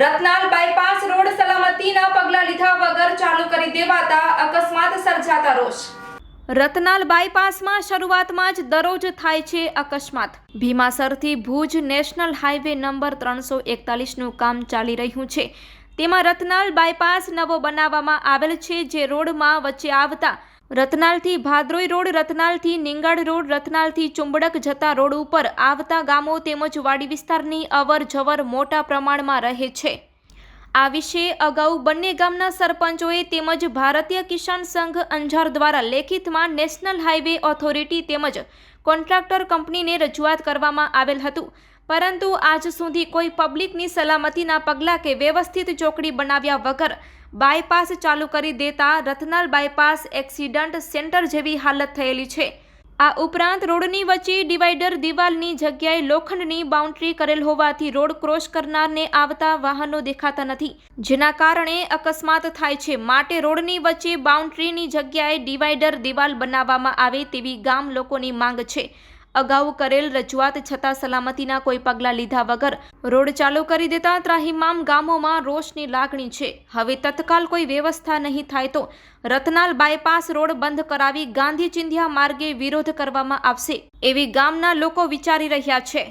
Ratnal bypass road સલામતીના પગલાં લીધા વગર ચાલુ કરી દેવાતા અકસ્માત સર્જાતા રોષ. રતનાલ બાયપાસમાં શરૂઆતમાં જ દરરોજ થાય છે અકસ્માત. ભીમાસરથી ભુજ નેશનલ હાઈવે નંબર ત્રણસો એકતાલીસનું કામ ચાલી રહ્યું છે. તેમાં રતનાલ બાયપાસ નવો બનાવવામાં આવેલ છે જે રોડમાં વચ્ચે આવતા રતનાલથી ભાદરોઈ રોડ, રતનાલથી નિંગાડ રોડ, રતનાલથી ચુંબડક જતા રોડ ઉપર આવતા ગામો તેમજ વાડી વિસ્તારની અવર જવર મોટા પ્રમાણમાં રહે છે. આ વિશે અગાઉ બંને ગામના સરપંચોએ તેમજ ભારતીય કિસાન સંઘ અંજાર દ્વારા લેખિતમાં નેશનલ હાઈવે ઓથોરિટી તેમજ કોન્ટ્રાક્ટર કંપનીને રજૂઆત કરવામાં આવેલ હતું. પરંતુ આજ સુધી કોઈ પબ્લિકની સલામતીના પગલાં કે વ્યવસ્થિત ચોકડી બનાવ્યા વગર બાયપાસ ચાલુ કરી દેતા રથનાલ બાયપાસ એક્સિડન્ટ સેન્ટર જેવી હાલત થયેલી છે. આ ઉપરાંત રોડની વચ્ચે ડિવાઈડર દિવાલની જગ્યાએ લોખંડની બાઉન્ડ્રી કરેલ હોવાથી રોડ ક્રોસ કરનારને આવતા વાહનો દેખાતા નથી, જેના કારણે અકસ્માત થાય છે. માટે રોડની વચ્ચે બાઉન્ડ્રીની જગ્યાએ ડિવાઈડર દિવાલ બનાવવામાં આવે તેવી ગામ લોકોની માંગ છે. અગાઉ કરેલ રજૂઆત છતાં સલામતીના કોઈ પગલાં લીધા વગર રોડ ચાલુ કરી દેતા ત્રાહિમામ ગામોમાં રોષની લાગણી છે. હવે તત્કાલ કોઈ વ્યવસ્થા નહીં થાય તો રતનાલ બાયપાસ રોડ બંધ કરાવી ગાંધી ચિંધ્યા માર્ગે વિરોધ કરવામાં આવશે. એવી ગામના લોકો વિચારી રહ્યા છે.